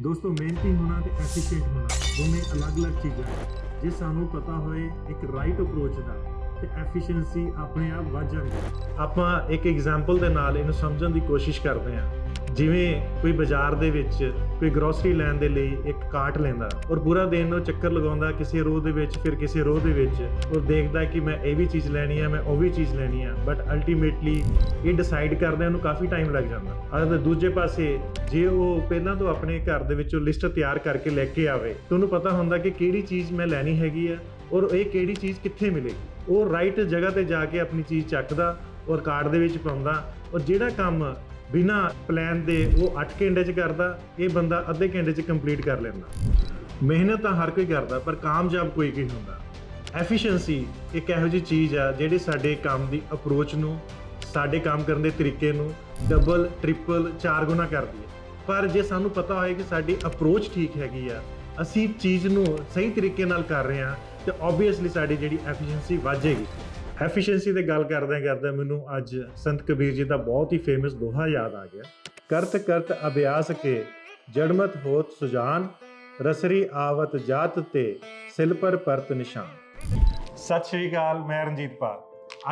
ਦੋਸਤੋ, ਮਿਹਨਤੀ ਹੋਣਾ ਤੇ ਐਫੀਸ਼ੀਐਂਟ ਹੋਣਾ, ਦੋਵੇਂ ਅਲੱਗ-ਅਲੱਗ ਚੀਜ਼ਾਂ ਹਨ ਜੇ ਸਾਨੂੰ ਪਤਾ ਹੋਏ ਇੱਕ ਰਾਈਟ ਅਪਰੋਚ ਦਾ, ਤੇ ਐਫੀਸ਼ੀਐਂਸੀ ਆਪਣੇ ਆਪ ਵੱਧ ਜਾਂਦੀ ਹੈ। ਆਪਾਂ ਇੱਕ ਐਗਜ਼ਾਮਪਲ ਦੇ ਨਾਲ ਇਹਨੂੰ ਸਮਝਣ ਦੀ ਕੋਸ਼ਿਸ਼ ਕਰਦੇ ਹਾਂ। ਜਿਵੇਂ ਕੋਈ ਬਾਜ਼ਾਰ ਦੇ ਵਿੱਚ ਕੋਈ ਗਰੋਸਰੀ ਲੈਣ ਦੇ ਲਈ ਇੱਕ ਕਾਰਟ ਲੈਂਦਾ ਔਰ ਪੂਰਾ ਦਿਨ ਉਹ ਚੱਕਰ ਲਗਾਉਂਦਾ ਕਿਸੇ ਰੋਹ ਦੇ ਵਿੱਚ, ਫਿਰ ਕਿਸੇ ਰੋਹ ਦੇ ਵਿੱਚ ਔਰ ਦੇਖਦਾ ਕਿ ਮੈਂ ਇਹ ਵੀ ਚੀਜ਼ ਲੈਣੀ ਹੈ ਮੈਂ ਉਹ ਵੀ ਚੀਜ਼ ਲੈਣੀ ਹੈ ਬਟ ਅਲਟੀਮੇਟਲੀ ਇਹ ਡਿਸਾਈਡ ਕਰਦਿਆਂ ਉਹਨੂੰ ਕਾਫੀ ਟਾਈਮ ਲੱਗ ਜਾਂਦਾ। ਅਗਰ ਦੂਜੇ ਪਾਸੇ ਜੇ ਉਹ ਪਹਿਲਾਂ ਤੋਂ ਆਪਣੇ ਘਰ ਦੇ ਵਿੱਚੋਂ ਲਿਸਟ ਤਿਆਰ ਕਰਕੇ ਲੈ ਕੇ ਆਵੇ, ਤਾਂ ਉਹਨੂੰ ਪਤਾ ਹੁੰਦਾ ਕਿ ਕਿਹੜੀ ਚੀਜ਼ ਮੈਂ ਲੈਣੀ ਹੈਗੀ ਆ ਔਰ ਇਹ ਕਿਹੜੀ ਚੀਜ਼ ਕਿੱਥੇ ਮਿਲੇਗੀ। ਉਹ ਰਾਈਟ ਜਗ੍ਹਾ ਤੇ ਜਾ ਕੇ ਆਪਣੀ ਚੀਜ਼ ਚੱਕਦਾ ਔਰ ਕਾਰਡ ਦੇ ਵਿੱਚ ਪਾਉਂਦਾ ਔਰ ਜਿਹੜਾ ਕੰਮ ਬਿਨਾ ਪਲਾਨ ਦੇ ਉਹ 8 ਘੰਟੇ 'ਚ ਕਰਦਾ, ਇਹ ਬੰਦਾ ਅੱਧੇ ਘੰਟੇ 'ਚ ਕੰਪਲੀਟ ਕਰ ਲੈਂਦਾ। ਮਿਹਨਤ ਤਾਂ ਹਰ ਕੋਈ ਕਰਦਾ, ਪਰ ਕਾਮਯਾਬ ਕੋਈ ਕੋਈ ਹੁੰਦਾ? ਐਫੀਸ਼ੀਐਂਸੀ ਇੱਕ ਇਹੋ ਜਿਹੀ ਚੀਜ਼ ਆ, ਜਿਹੜੀ ਸਾਡੇ ਕੰਮ ਦੀ ਅਪਰੋਚ ਨੂੰ, ਸਾਡੇ ਕੰਮ ਕਰਨ ਦੇ ਤਰੀਕੇ ਨੂੰ ਡਬਲ ਟ੍ਰਿਪਲ ਚਾਰ ਗੁਣਾ ਕਰਦੀ ਹੈ। ਪਰ ਜੇ ਸਾਨੂੰ ਪਤਾ ਹੋਏ ਕਿ ਸਾਡੀ ਅਪਰੋਚ ਠੀਕ ਹੈਗੀ ਆ, ਅਸੀਂ ਚੀਜ਼ ਨੂੰ ਸਹੀ ਤਰੀਕੇ ਨਾਲ ਕਰ ਰਹੇ ਹਾਂ, ਤੇ ਆਬਵੀਅਸਲੀ ਸਾਡੀ ਜਿਹੜੀ ਐਫੀਸ਼ੀਐਂਸੀ ਵਧੇਗੀ ਐਫੀਸ਼ੀਐਂਸੀ ਤੇ ਗੱਲ ਕਰਦਿਆਂ ਕਰਦਿਆਂ ਮੈਨੂੰ ਅੱਜ ਸੰਤ ਕਬੀਰ ਜੀ ਦਾ ਬਹੁਤ ਹੀ ਫੇਮਸ ਦੋਹਾ ਯਾਦ ਆ ਗਿਆ। ਕਰਤ ਕਰਤ ਅਭਿਆਸ ਕੇ ਜੜਮਤ ਹੋਤ ਸੁਜਾਨ, ਰਸਰੀ ਆਵਤ ਜਾਤ ਤੇ ਸਿਲ ਪਰ ਪਰਤ ਨਿਸ਼ਾਨ। ਸਤਿ ਸ਼੍ਰੀ ਅਕਾਲ, ਮੈਂ ਰਣਜੀਤ ਪਾਲ।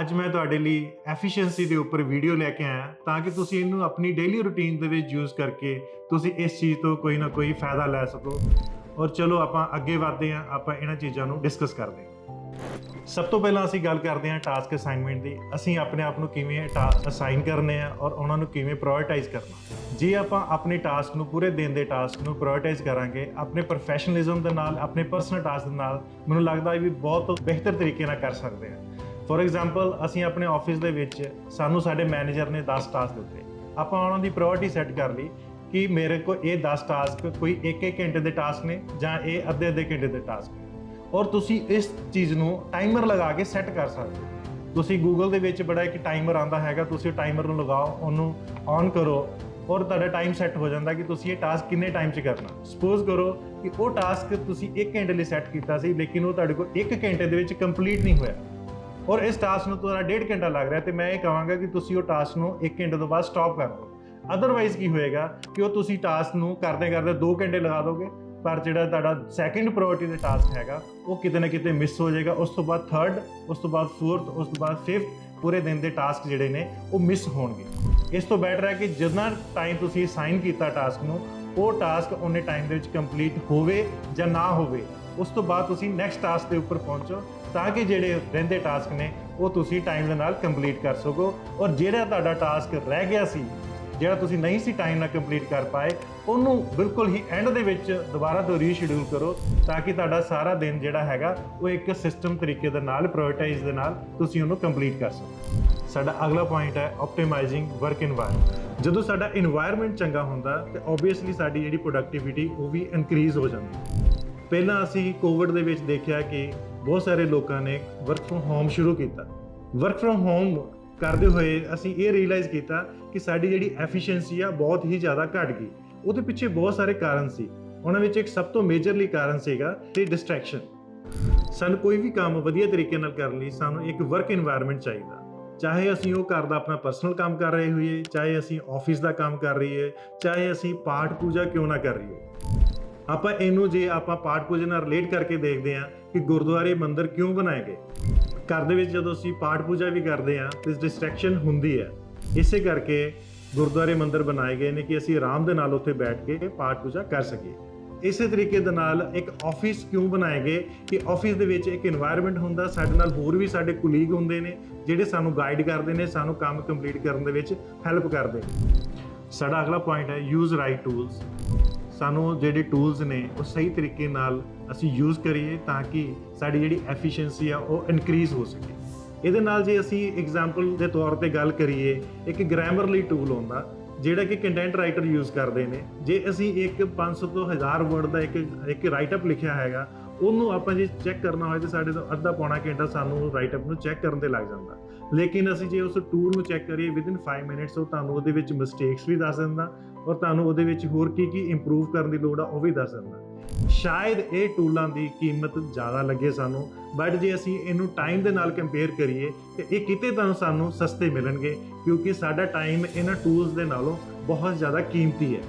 ਅੱਜ ਮੈਂ ਤੁਹਾਡੇ ਲਈ ਐਫੀਸ਼ੀਐਂਸੀ ਦੇ ਉੱਪਰ ਵੀਡੀਓ ਲੈ ਕੇ ਆਇਆ ਤਾਂ ਕਿ ਤੁਸੀਂ ਇਹਨੂੰ ਆਪਣੀ ਡੇਲੀ ਰੁਟੀਨ ਦੇ ਵਿੱਚ ਯੂਜ਼ ਕਰਕੇ ਤੁਸੀਂ ਇਸ ਚੀਜ਼ ਤੋਂ ਕੋਈ ਨਾ ਕੋਈ ਫਾਇਦਾ ਲੈ ਸਕੋ। ਔਰ ਚਲੋ ਆਪਾਂ ਅੱਗੇ ਵਧਦੇ ਹਾਂ, ਆਪਾਂ ਇਹਨਾਂ ਚੀਜ਼ਾਂ ਨੂੰ ਡਿਸਕਸ ਕਰਦੇ ਹਾਂ। ਸਭ ਤੋਂ ਪਹਿਲਾਂ ਅਸੀਂ ਗੱਲ ਕਰਦੇ ਹਾਂ ਟਾਸਕ ਅਸਾਈਨਮੈਂਟ ਦੀ। ਅਸੀਂ ਆਪਣੇ ਆਪ ਨੂੰ ਕਿਵੇਂ ਟਾਸਕ ਅਸਾਈਨ ਕਰਨੇ ਆ ਔਰ ਉਹਨਾਂ ਨੂੰ ਕਿਵੇਂ ਪ੍ਰਾਇੋਰਟਾਈਜ਼ ਕਰਨਾ। ਜੇ ਆਪਾਂ ਆਪਣੇ ਟਾਸਕ ਨੂੰ ਪੂਰੇ ਦਿਨ ਦੇ ਟਾਸਕ ਨੂੰ ਪ੍ਰਾਇੋਰਟਾਈਜ਼ ਕਰਾਂਗੇ, ਆਪਣੇ ਪ੍ਰੋਫੈਸ਼ਨਲਿਜ਼ਮ ਦੇ ਨਾਲ, ਆਪਣੇ ਪਰਸਨਲ ਟਾਸਕ ਦੇ ਨਾਲ, ਮੈਨੂੰ ਲੱਗਦਾ ਹੈ ਵੀ ਬਹੁਤ ਬਿਹਤਰ ਤਰੀਕੇ ਨਾਲ ਕਰ ਸਕਦੇ ਹਾਂ। ਫੋਰ ਐਗਜ਼ਾਮਪਲ ਅਸੀਂ ਆਪਣੇ ਆਫਿਸ ਦੇ ਵਿੱਚ ਸਾਨੂੰ ਸਾਡੇ ਮੈਨੇਜਰ ਨੇ 10 ਟਾਸਕ ਦਿੱਤੇ। ਆਪਾਂ ਉਹਨਾਂ ਦੀ ਪ੍ਰਾਇੋਰਟੀ ਸੈੱਟ ਕਰ ਲਈ। ਕਿ ਮੇਰੇ ਕੋਲ ਇਹ 10 ਟਾਸਕ ਕੋਈ 1-1 ਘੰਟੇ ਦੇ ਟਾਸਕ ਨੇ ਜਾਂ ਇਹ ਅੱਧੇ-ਅੱਧੇ ਘੰਟੇ ਦੇ ਟਾਸਕ ਨੇ। ਔਰ ਤੁਸੀਂ ਇਸ ਚੀਜ਼ ਨੂੰ ਟਾਈਮਰ ਲਗਾ ਕੇ ਸੈੱਟ ਕਰ ਸਕਦੇ ਹੋ। ਤੁਸੀਂ ਗੂਗਲ ਦੇ ਵਿੱਚ ਬੜਾ ਇੱਕ ਟਾਈਮਰ ਆਂਦਾ ਹੈਗਾ, ਤੁਸੀਂ ਟਾਈਮਰ ਨੂੰ ਲਗਾਓ, ਉਹਨੂੰ ਔਨ ਕਰੋ ਔਰ ਤੁਹਾਡਾ ਟਾਈਮ ਸੈੱਟ ਹੋ ਜਾਂਦਾ ਕਿ ਤੁਸੀਂ ਇਹ ਟਾਸਕ ਕਿੰਨੇ ਟਾਈਮ 'ਚ ਕਰਨਾ। ਸਪੋਜ਼ ਕਰੋ ਕਿ ਉਹ ਟਾਸਕ ਤੁਸੀਂ 1 ਘੰਟੇ ਲਈ ਸੈੱਟ ਕੀਤਾ ਸੀ, ਲੇਕਿਨ ਉਹ ਤੁਹਾਡੇ ਕੋਲ 1 ਘੰਟੇ ਦੇ ਵਿੱਚ ਕੰਪਲੀਟ ਨਹੀਂ ਹੋਇਆ। ਔਰ ਇਸ ਟਾਸਕ ਨੂੰ ਤੁਹਾਡਾ 1.5 ਘੰਟਾ ਲੱਗ ਰਿਹਾ ਤੇ ਮੈਂ ਇਹ ਕਹਾਂਗਾ ਕਿ ਤੁਸੀਂ ਉਹ ਟਾਸਕ ਨੂੰ 1 ਘੰਟੇ ਤੋਂ ਬਾਅਦ ਸਟਾਪ ਕਰ ਦਿਓ। ਅਦਰਵਾਈਜ਼ ਕੀ ਹੋਏਗਾ ਕਿ ਉਹ ਤੁਸੀਂ ਟਾਸਕ ਨੂੰ ਕਰਦੇ ਕਰਦੇ 2 ਘੰਟੇ ਲਗਾ ਦੋਗੇ, ਪਰ ਜਿਹੜਾ ਤੁਹਾਡਾ ਸੈਕੰਡ ਪ੍ਰਾਇੋਰਟੀ ਦਾ ਟਾਸਕ ਹੈਗਾ, ਉਹ ਕਿਤੇ ਨਾ ਕਿਤੇ ਮਿਸ ਹੋ ਜਾਏਗਾ। ਉਸ ਤੋਂ ਬਾਅਦ ਥਰਡ ਉਸ ਤੋਂ ਬਾਅਦ ਫੋਰਥ ਉਸ ਤੋਂ ਬਾਅਦ ਫਿਫਥ ਪੂਰੇ ਦਿਨ ਦੇ ਟਾਸਕ ਜਿਹੜੇ ਨੇ, ਉਹ ਮਿਸ ਹੋਣਗੇ। ਇਸ ਤੋਂ ਬੈਟਰ ਹੈ ਕਿ ਜਿੰਨਾ ਟਾਈਮ ਤੁਸੀਂ ਸਾਈਨ ਕੀਤਾ ਟਾਸਕ ਨੂੰ, ਉਹ ਟਾਸਕ ਉਹਨੇ ਟਾਈਮ ਦੇ ਵਿੱਚ ਕੰਪਲੀਟ ਹੋਵੇ ਜਾਂ ਨਾ ਹੋਵੇ। ਉਸ ਤੋਂ ਬਾਅਦ ਤੁਸੀਂ ਨੈਕਸਟ ਟਾਸਕ ਦੇ ਉੱਪਰ ਪਹੁੰਚੋ, ਤਾਂ ਕਿ ਜਿਹੜੇ ਰਹਿੰਦੇ ਟਾਸਕ ਨੇ, ਉਹ ਤੁਸੀਂ ਟਾਈਮ ਦੇ ਨਾਲ ਕੰਪਲੀਟ ਕਰ ਸਕੋ। ਔਰ ਜਿਹੜਾ ਤੁਹਾਡਾ ਟਾਸਕ ਰਹਿ ਗਿਆ ਸੀ ਜਿਹੜਾ ਤੁਸੀਂ ਨਹੀਂ ਸੀ ਟਾਈਮ ਨਾਲ ਕੰਪਲੀਟ ਕਰ ਪਾਏ, ਉਹਨੂੰ ਬਿਲਕੁਲ ਹੀ ਐਂਡ ਦੇ ਵਿੱਚ ਦੁਬਾਰਾ ਤੋਂ ਰੀਸ਼ਡਿਊਲ ਕਰੋ ਤਾਂ ਕਿ ਤੁਹਾਡਾ ਸਾਰਾ ਦਿਨ ਜਿਹੜਾ ਹੈਗਾ, ਉਹ ਇੱਕ ਸਿਸਟਮ ਤਰੀਕੇ ਦੇ ਨਾਲ ਪ੍ਰਾਇੋਰਟਾਈਜ਼ ਦੇ ਨਾਲ ਤੁਸੀਂ ਉਹਨੂੰ ਕੰਪਲੀਟ ਕਰ ਸਕੋ। ਸਾਡਾ ਅਗਲਾ ਪੁਆਇੰਟ ਹੈ ਆਪਟੀਮਾਈਜ਼ਿੰਗ ਵਰਕ এনवायरमेंट ਜਦੋਂ ਸਾਡਾ এনवायरमेंट ਚੰਗਾ ਹੁੰਦਾ, ਤੇ ਆਬਵੀਅਸਲੀ ਸਾਡੀ ਜਿਹੜੀ ਪ੍ਰੋਡਕਟੀਵਿਟੀ ਉਹ ਵੀ ਇਨਕਰੀਜ਼ ਹੋ ਜਾਂਦੀ ਪਹਿਲਾਂ ਅਸੀਂ ਕੋਵਿਡ ਦੇ ਵਿੱਚ ਦੇਖਿਆ ਕਿ ਬਹੁਤ ਸਾਰੇ ਲੋਕਾਂ ਨੇ ਵਰਕ ਫਰੋਮ ਹੋਮ ਸ਼ੁਰੂ ਕੀਤਾ। ਵਰਕ ਫਰੋਮ ਹੋਮ ਕਰਦੇ ਹੋਏ ਅਸੀਂ ਇਹ ਰੀਅਲਾਈਜ਼ ਕੀਤਾ ਕਿ ਸਾਡੀ ਜਿਹੜੀ ਐਫੀਸ਼ੀਐਂਸੀ ਆ ਬਹੁਤ ਹੀ ਜ਼ਿਆਦਾ ਘਟ ਗਈ। ਉਹਦੇ ਪਿੱਛੇ ਬਹੁਤ ਸਾਰੇ ਕਾਰਨ ਸੀ। ਉਹਨਾਂ ਵਿੱਚ ਇੱਕ ਸਭ ਤੋਂ ਮੇਜਰਲੀ ਕਾਰਨ ਸੀਗਾ ਤੇ ਡਿਸਟਰੈਕਸ਼ਨ ਸਾਨੂੰ ਕੋਈ ਵੀ ਕੰਮ ਵਧੀਆ ਤਰੀਕੇ ਨਾਲ ਕਰਨ ਲਈ ਸਾਨੂੰ ਇੱਕ ਵਰਕ এনवायरमेंट ਚਾਹੀਦਾ। ਚਾਹੇ ਅਸੀਂ ਉਹ ਘਰ ਦਾ ਆਪਣਾ ਪਰਸਨਲ ਕੰਮ ਕਰ ਰਹੇ ਹੋਈਏ, ਚਾਹੇ ਅਸੀਂ ਆਫਿਸ ਦਾ ਕੰਮ ਕਰ ਰਹੀਏ, ਚਾਹੇ ਅਸੀਂ ਪਾਠ ਪੂਜਾ ਕਿਉਂ ਨਾ ਕਰ ਰਹੀਏ। ਆਪਾਂ ਇਹਨੂੰ ਜੇ ਆਪਾਂ ਪਾਠ ਪੂਜਾ ਨਾਲ ਰਿਲੇਟ ਕਰਕੇ ਦੇਖਦੇ ਹਾਂ ਕਿ ਗੁਰਦੁਆਰੇ ਮੰਦਰ ਕਿਉਂ ਬਣਾਏ ਗਏ। ਘਰ ਦੇ ਵਿੱਚ ਜਦੋਂ ਅਸੀਂ ਪਾਠ ਪੂਜਾ ਵੀ ਕਰਦੇ ਆ ਇਸ ਡਿਸਟਰੈਕਸ਼ਨ ਹੁੰਦੀ ਹੈ। ਇਸੇ ਕਰਕੇ ਗੁਰਦੁਆਰੇ ਮੰਦਰ ਬਣਾਏ ਗਏ ਨੇ ਕਿ ਅਸੀਂ ਆਰਾਮ ਦੇ ਨਾਲ ਉੱਥੇ ਬੈਠ ਕੇ ਪਾਠ ਪੂਜਾ ਕਰ ਸਕੀਏ। ਇਸੇ ਤਰੀਕੇ ਦੇ ਨਾਲ ਇੱਕ ਆਫਿਸ ਕਿਉਂ ਬਣਾਏ ਗਏ? ਕਿ ਆਫਿਸ ਦੇ ਵਿੱਚ ਇੱਕ এনवायरमेंट ਹੁੰਦਾ, ਸਾਡੇ ਨਾਲ ਹੋਰ ਵੀ ਸਾਡੇ ਕੁਲੀਗ ਹੁੰਦੇ ਨੇ, ਜਿਹੜੇ ਸਾਨੂੰ ਗਾਈਡ ਕਰਦੇ ਨੇ, ਸਾਨੂੰ ਕੰਮ ਕੰਪਲੀਟ ਕਰਨ ਦੇ ਵਿੱਚ ਹੈਲਪ ਕਰਦੇ ਸਾਡਾ ਅਗਲਾ ਪੁਆਇੰਟ ਹੈ ਯੂਜ਼ ਰਾਈਟ ਟੂਲਸ ਸਾਨੂੰ ਜਿਹੜੇ ਟੂਲਸ ਨੇ, ਉਹ ਸਹੀ ਤਰੀਕੇ ਨਾਲ ਅਸੀਂ ਯੂਜ਼ ਕਰੀਏ ਤਾਂ ਕਿ ਸਾਡੀ ਜਿਹੜੀ ਐਫੀਸ਼ੀਐਂਸੀ ਆ, ਉਹ ਇਨਕਰੀਜ਼ ਹੋ ਸਕੇ। ਇਹਦੇ ਨਾਲ ਜੇ ਅਸੀਂ ਐਗਜ਼ਾਮਪਲ ਦੇ ਤੌਰ ਤੇ ਗੱਲ ਕਰੀਏ, ਇੱਕ ਗ੍ਰਾਮਰਲੀ ਟੂਲ ਹੁੰਦਾ ਜਿਹੜਾ ਕਿ ਕੰਟੈਂਟ ਰਾਈਟਰ ਯੂਜ਼ ਕਰਦੇ ਨੇ। ਜੇ ਅਸੀਂ ਇੱਕ 500 ਤੋਂ 1000 ਵਰਡ ਦਾ ਇੱਕ ਇੱਕ ਰਾਈਟ ਅਪ ਲਿਖਿਆ ਹੈਗਾ, ਉਹਨੂੰ ਆਪਾਂ ਜੇ ਚੈੱਕ ਕਰਨਾ ਹੋਵੇ ਤਾਂ ਸਾਡੇ ਤੋਂ ਅੱਧਾ ਪੌਣਾ ਘੰਟਾ ਸਾਨੂੰ ਰਾਈਟ ਅਪ ਨੂੰ ਚੈੱਕ ਕਰਨ ਤੇ ਲੱਗ ਜਾਂਦਾ। ਲੇਕਿਨ ਅਸੀਂ ਜੇ ਉਸ ਟੂਲ ਨੂੰ ਚੈੱਕ ਕਰੀਏ ਵਿਦਿਨ 5 ਮਿੰਟਸ ਉਹ ਤੁਹਾਨੂੰ ਉਹਦੇ ਵਿੱਚ ਮਿਸਟੇਕਸ ਵੀ ਦੱਸ ਦਿੰਦਾ ਔਰ ਤੁਹਾਨੂੰ ਉਹਦੇ ਵਿੱਚ ਹੋਰ ਕੀ ਕੀ ਇੰਪਰੂਵ ਕਰਨ ਦੀ ਲੋੜ ਆ, ਉਹ ਵੀ ਦੱਸ ਦਿੰਦਾ। ਸ਼ਾਇਦ ਇਹ ਟੂਲਾਂ ਦੀ ਕੀਮਤ ਜ਼ਿਆਦਾ ਲੱਗੇ ਸਾਨੂੰ ਬਟ ਜੇ ਅਸੀਂ ਇਹਨੂੰ ਟਾਈਮ ਦੇ ਨਾਲ ਕੰਪੇਅਰ ਕਰੀਏ, ਤੇ ਇਹ ਕਿਤੇ ਤੁਹਾਨੂੰ ਸਾਨੂੰ ਸਸਤੇ ਮਿਲਣਗੇ, ਕਿਉਂਕਿ ਸਾਡਾ ਟਾਈਮ ਇਹਨਾਂ ਟੂਲਸ ਦੇ ਨਾਲੋਂ ਬਹੁਤ ਜ਼ਿਆਦਾ ਕੀਮਤੀ ਹੈ।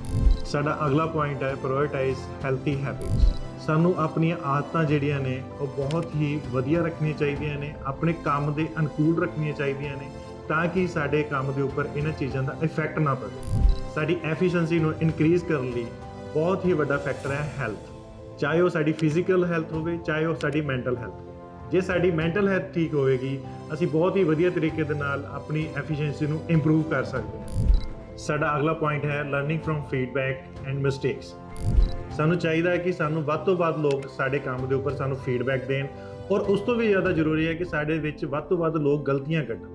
ਸਾਡਾ ਅਗਲਾ ਪੁਆਇੰਟ ਹੈ ਪ੍ਰਾਇੋਰਟਾਈਜ਼ ਹੈਲਥੀ ਹੈਬਿਟਸ ਸਾਨੂੰ ਆਪਣੀਆਂ ਆਦਤਾਂ ਜਿਹੜੀਆਂ ਨੇ, ਉਹ ਬਹੁਤ ਹੀ ਵਧੀਆ ਰੱਖਣੀਆਂ ਚਾਹੀਦੀਆਂ ਨੇ, ਆਪਣੇ ਕੰਮ ਦੇ ਅਨੁਕੂਲ ਰੱਖਣੀਆਂ ਚਾਹੀਦੀਆਂ ਨੇ। ਤਾਂ ਕਿ ਸਾਡੇ ਕੰਮ ਦੇ ਉੱਪਰ ਇਹਨਾਂ ਚੀਜ਼ਾਂ ਦਾ ਇਫੈਕਟ ਨਾ ਪਵੇ। ਸਾਡੀ ਐਫੀਸ਼ੀਐਂਸੀ ਨੂੰ ਇਨਕਰੀਜ਼ ਕਰਨ ਲਈ ਬਹੁਤ ਹੀ ਵੱਡਾ ਫੈਕਟਰ ਹੈ ਹੈਲਥ ਚਾਹੇ ਉਹ ਸਾਡੀ ਫਿਜ਼ੀਕਲ ਹੈਲਥ ਹੋਵੇ, ਚਾਹੇ ਉਹ ਸਾਡੀ ਮੈਂਟਲ ਹੈਲਥ ਜੇ ਸਾਡੀ ਮੈਂਟਲ ਹੈਲਥ ਠੀਕ ਹੋਵੇਗੀ, ਅਸੀਂ ਬਹੁਤ ਹੀ ਵਧੀਆ ਤਰੀਕੇ ਦੇ ਨਾਲ ਆਪਣੀ ਐਫੀਸ਼ੀਐਂਸੀ ਨੂੰ ਇੰਪਰੂਵ ਕਰ ਸਕਦੇ ਹਾਂ। ਸਾਡਾ ਅਗਲਾ ਪੁਆਇੰਟ ਹੈ learning from feedback and mistakes ਸਾਨੂੰ ਚਾਹੀਦਾ ਹੈ ਕਿ ਸਾਨੂੰ ਵੱਧ ਤੋਂ ਵੱਧ ਲੋਕ ਸਾਡੇ ਕੰਮ ਦੇ ਉੱਪਰ ਸਾਨੂੰ ਫੀਡਬੈਕ ਦੇਣ। ਔਰ ਉਸ ਤੋਂ ਵੀ ਜ਼ਿਆਦਾ ਜ਼ਰੂਰੀ ਹੈ ਕਿ ਸਾਡੇ ਵਿੱਚ ਵੱਧ ਤੋਂ ਵੱਧ ਲੋਕ ਗਲਤੀਆਂ ਕੱਢਣ।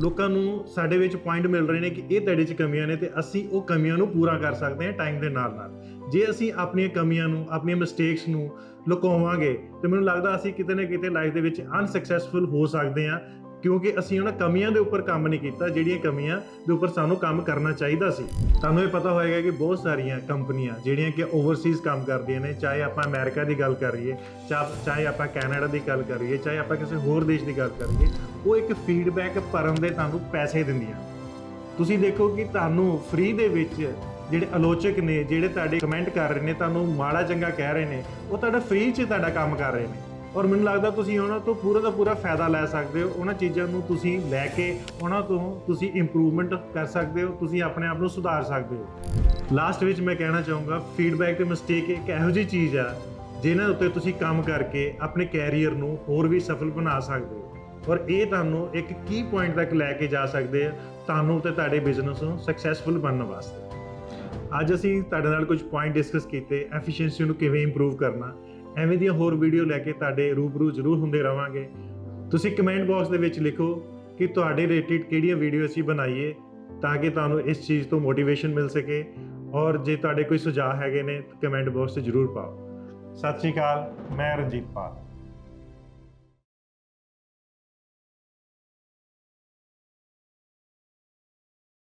ਲੋਕਾਂ ਨੂੰ ਸਾਡੇ ਵਿੱਚ ਪੁਆਇੰਟ ਮਿਲ ਰਹੇ ਨੇ ਕਿ ਇਹ ਤੁਹਾਡੇ 'ਚ ਕਮੀਆਂ ਨੇ ਤੇ ਅਸੀਂ ਉਹ ਕਮੀਆਂ ਨੂੰ ਪੂਰਾ ਕਰ ਸਕਦੇ ਹਾਂ ਟਾਈਮ ਦੇ ਨਾਲ ਨਾਲ। ਜੇ ਅਸੀਂ ਆਪਣੀਆਂ ਕਮੀਆਂ ਨੂੰ, ਆਪਣੀਆਂ ਮਿਸਟੇਕਸ ਨੂੰ ਲੁਕਾਵਾਂਗੇ ਤੇ ਮੈਨੂੰ ਲੱਗਦਾ ਅਸੀਂ ਕਿਤੇ ਨਾ ਕਿਤੇ ਲਾਈਫ ਦੇ ਵਿੱਚ ਅਨਸਕਸੈਸਫੁਲ ਹੋ ਸਕਦੇ ਹਾਂ ਕਿਉਂਕਿ ਅਸੀਂ ਉਹਨਾਂ ਕਮੀਆਂ ਦੇ ਉੱਪਰ ਕੰਮ ਨਹੀਂ ਕੀਤਾ, ਜਿਹੜੀਆਂ ਕਮੀਆਂ ਦੇ ਉੱਪਰ ਸਾਨੂੰ ਕੰਮ ਕਰਨਾ ਚਾਹੀਦਾ ਸੀ। ਤੁਹਾਨੂੰ ਇਹ ਪਤਾ ਹੋਏਗਾ ਕਿ ਬਹੁਤ ਸਾਰੀਆਂ ਕੰਪਨੀਆਂ ਜਿਹੜੀਆਂ ਕਿ ਓਵਰਸੀਜ਼ ਕੰਮ ਕਰਦੀਆਂ ਨੇ, ਚਾਹੇ ਆਪਾਂ ਅਮਰੀਕਾ ਦੀ ਗੱਲ ਕਰੀਏ ਚਾ- ਚਾਹੇ ਆਪਾਂ ਕੈਨੇਡਾ ਦੀ ਗੱਲ ਕਰੀਏ ਚਾਹੇ ਆਪਾਂ ਕਿਸੇ ਹੋਰ ਦੇਸ਼ ਦੀ ਗੱਲ ਕਰੀਏ ਉਹ ਇੱਕ ਫੀਡਬੈਕ ਭਰਨ ਦੇ ਤੁਹਾਨੂੰ ਪੈਸੇ ਦਿੰਦੀਆਂ। ਤੁਸੀਂ ਦੇਖੋ ਕਿ ਤੁਹਾਨੂੰ ਫ੍ਰੀ ਦੇ ਵਿੱਚ ਜਿਹੜੇ ਆਲੋਚਕ ਨੇ, ਜਿਹੜੇ ਤੁਹਾਡੇ ਕਮੈਂਟ ਕਰ ਰਹੇ ਨੇ, ਤੁਹਾਨੂੰ ਮਾੜਾ ਚੰਗਾ ਕਹਿ ਰਹੇ ਨੇ, ਉਹ ਤੁਹਾਡਾ ਫ੍ਰੀ 'ਚ ਤੁਹਾਡਾ ਕੰਮ ਕਰ ਰਹੇ ਨੇ। ਔਰ ਮੈਨੂੰ ਲੱਗਦਾ ਤੁਸੀਂ ਉਹਨਾਂ ਤੋਂ ਪੂਰਾ ਦਾ ਪੂਰਾ ਫਾਇਦਾ ਲੈ ਸਕਦੇ ਹੋ। ਉਹਨਾਂ ਚੀਜ਼ਾਂ ਨੂੰ ਤੁਸੀਂ ਲੈ ਕੇ ਉਹਨਾਂ ਤੋਂ ਤੁਸੀਂ ਇੰਪਰੂਵਮੈਂਟ ਕਰ ਸਕਦੇ ਹੋ, ਤੁਸੀਂ ਆਪਣੇ ਆਪ ਨੂੰ ਸੁਧਾਰ ਸਕਦੇ ਹੋ। ਲਾਸਟ ਵਿੱਚ ਮੈਂ ਕਹਿਣਾ ਚਾਹੂੰਗਾ ਫੀਡਬੈਕ ਤੇ ਮਿਸਟੇਕ ਇੱਕ ਇਹੋ ਜਿਹੀ ਚੀਜ਼ ਆ, ਜਿਹਨਾਂ ਉੱਤੇ ਤੁਸੀਂ ਕੰਮ ਕਰਕੇ ਆਪਣੇ ਕੈਰੀਅਰ ਨੂੰ ਹੋਰ ਵੀ ਸਫਲ ਬਣਾ ਸਕਦੇ ਹੋ। ਔਰ ਇਹ ਤੁਹਾਨੂੰ ਇੱਕ ਕੀ ਪੁਆਇੰਟ ਤੱਕ ਲੈ ਕੇ ਜਾ ਸਕਦੇ ਆ, ਤੁਹਾਨੂੰ ਤੇ ਤੁਹਾਡੇ ਬਿਜ਼ਨਸ ਨੂੰ ਸਕਸੈਸਫੁਲ ਬਣਨ ਵਾਸਤੇ। ਅੱਜ ਅਸੀਂ ਤੁਹਾਡੇ ਨਾਲ ਕੁਝ ਪੁਆਇੰਟ ਡਿਸਕਸ ਕੀਤੇ ਐਫੀਸ਼ੀਐਂਸੀ ਨੂੰ ਕਿਵੇਂ ਇੰਪਰੂਵ ਕਰਨਾ ਐਵੇਂ ਦੀਆਂ ਹੋਰ ਵੀਡੀਓ ਲੈ ਕੇ ਤੁਹਾਡੇ ਰੂਬਰੂ ਜ਼ਰੂਰ ਹੁੰਦੇ ਰਵਾਂਗੇ। ਤੁਸੀਂ ਕਮੈਂਟ ਬਾਕਸ ਦੇ ਵਿੱਚ ਲਿਖੋ ਕਿ ਤੁਹਾਡੇ ਰਿਲੇਟਡ ਕਿਹੜੀਆਂ ਵੀਡੀਓ ਅਸੀਂ ਬਣਾਈਏ ਤਾਂ ਕਿ ਤੁਹਾਨੂੰ ਇਸ ਚੀਜ਼ ਤੋਂ ਮੋਟੀਵੇਸ਼ਨ ਮਿਲ ਸਕੇ ਔਰ ਜੇ ਤੁਹਾਡੇ ਕੋਈ ਸੁਝਾਅ ਹੈਗੇ ਨੇ ਕਮੈਂਟ ਬਾਕਸ 'ਚ ਜ਼ਰੂਰ ਪਾਓ। ਸਤਿ ਸ਼੍ਰੀ ਅਕਾਲ, ਮੈਂ ਰਣਜੀਤ ਪਾਲ।